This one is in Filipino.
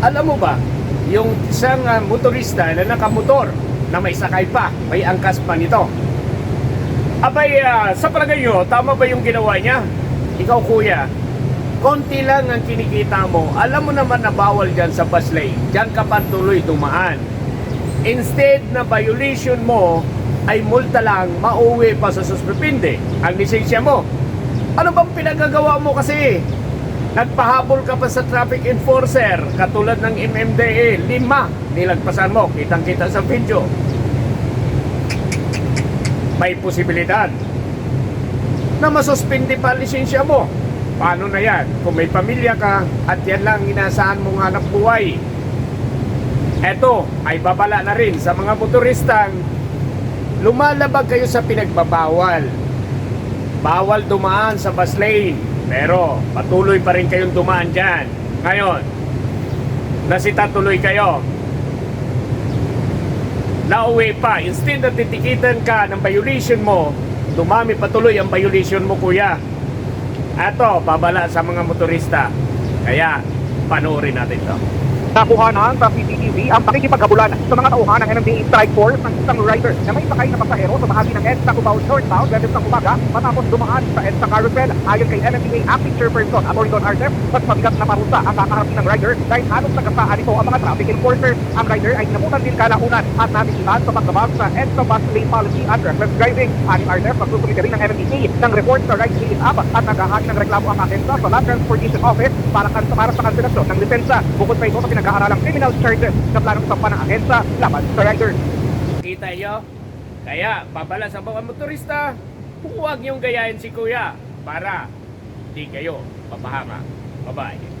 Alam mo ba, yung isang ah, motorista na nakamotor na may sakay pa, may angkas pa nito. Abay, ah, sa palagay nyo, tama ba yung ginawa niya? Ikaw kuya, konti lang ang kinikita mo. Alam mo naman na bawal dyan sa bus lane. Dyan ka pa tuloy dumaan. Instead na violation mo ay multa lang, mauwi pa sa suspipinde ang lisensya mo. Ano bang pinagagawa mo kasi? Nagpahabol ka pa sa traffic enforcer katulad ng MMDA, lima nilagpasan mo, kitang-kita sa video. May posibilidad na masuspindi pa lisensya mo. Paano na yan? Kung may pamilya ka at yan lang inaasahan mong hanap buhay. Eto ay babala na rin sa mga motoristang lumalabag kayo sa pinagbabawal. Bawal dumaan sa bus lane, pero patuloy pa rin kayong dumaan dyan. Ngayon, nasita tuloy kayo. Nauwi pa, instead na titikitan ka ng violation mo, dumami patuloy ang violation mo kuya. Ato, babala sa mga motorista. Kaya, panoorin natin to. Nakuhanan sa CCTV ang pakikipaghabulan sa mga tauhan ng NMDA Strike Force ng isang rider na may sakay na pasahero sa bahagi ng EDSA Cubao Northbound Webes ng umaga matapos dumaan sa EDSA Carousel. Ayon kay NMDA Acting Chairperson at Oridon Arcep, mas mabigat na parusa ang kakaharapin ng rider dahil halos nagasaan ito ang mga traffic enforcers. Ang rider ay namutan din kalaunan at nabisihan sa pagbabag sa EDSA Bus Lane Policy at Reckless Driving. Aning Arcep, magsusumite rin ng NMDA ng report sa Right Lane App at naghahash ng reklamo ang agensa sa Land Transportation Office para, para sa kanselasyon ng lisensya. Bukod pa ito sa pinag-aaralang criminal charges na planong sampan ng ahensya laban sa rider. Kita nyo? Kaya, babala sa mga motorista, huwag niyong gayahin si kuya para di kayo mapahama. Bye-bye.